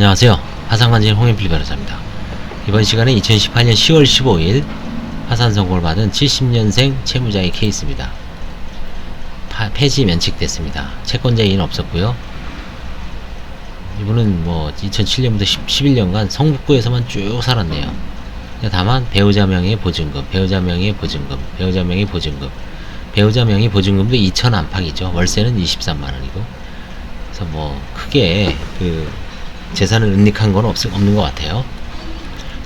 안녕하세요. 화상관진 홍현필 변호사입니다. 이번 시간에 2018년 10월 15일 파산 선고를 받은 70년생 채무자의 케이스입니다. 파- 폐지 면책됐습니다. 채권자인 없었고요. 이분은 뭐 2007년부터 11년간 성북구에서만 쭉 살았네요. 다만 배우자 명의 보증금, 배우자 명의 보증금, 배우자 명의 보증금, 배우자 명의 보증금도 2천 안팎이죠. 월세는 23만 원이고. 그래서 뭐 크게 그 재산을 은닉한 건 없, 없는 것 같아요.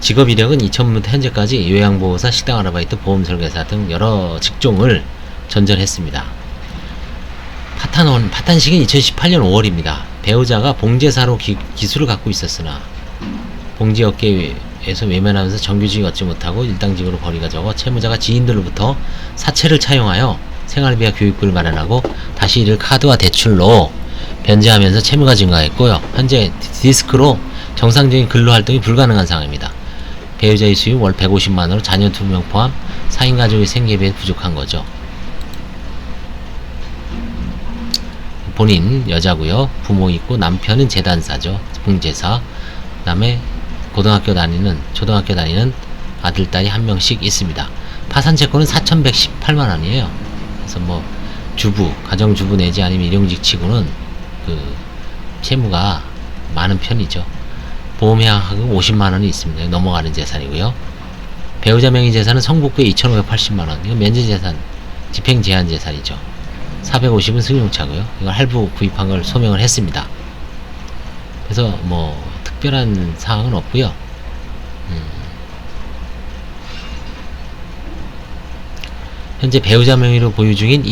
직업 이력은 2000년부터 현재까지 요양보호사, 식당 아르바이트, 보험 설계사 등 여러 직종을 전전했습니다. 파탄원, 파탄식은 2018년 5월입니다. 배우자가 봉제사로 기, 기술을 갖고 있었으나 봉제 업계에서 외면하면서 정규직을 얻지 못하고 일당직으로 거리가 적어 채무자가 지인들로부터 사채를 차용하여 생활비와 교육비를 마련하고 다시 이를 카드와 대출로 변제하면서 채무가 증가했고요. 현재 디스크로 정상적인 근로 활동이 불가능한 상황입니다. 배우자의 수입 월 150만원으로 자녀 2명 포함 4인 가족의 생계비에 부족한 거죠. 본인 여자고요. 부모 있고 남편은 재단사죠. 공제사. 그다음에 고등학교 다니는 초등학교 다니는 아들 딸이 한 명씩 있습니다. 파산 채권은 4,118만 원이에요. 그래서 뭐 주부, 가정 주부 내지 아니면 일용직 치고는 그 채무가 많은 편이죠. 보험회항하고 50만 원이 있습니다. 넘어가는 재산이고요. 배우자 명의 재산은 성북구에 2,580만 원. 이거 면제 재산, 집행 제한 재산이죠. 450은 승용차고요. 이걸 할부 구입한 걸 소명을 했습니다. 그래서 뭐 특별한 사항은 없고요. 음. 현재 배우자 명의로 보유 중인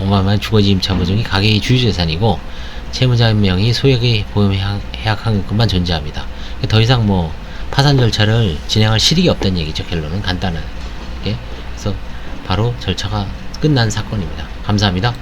2,505만 원 주거지 임 차 보증이 가계의 주유 재산이고 채무자 명의 소액의 보험 해약- 해약환급만 존재합니다. 더 이상 뭐 파산 절차를 진행할 실익이 없다는 얘기죠. 결론은 간단하게. 그래서 바로 절차가 끝난 사건입니다. 감사합니다.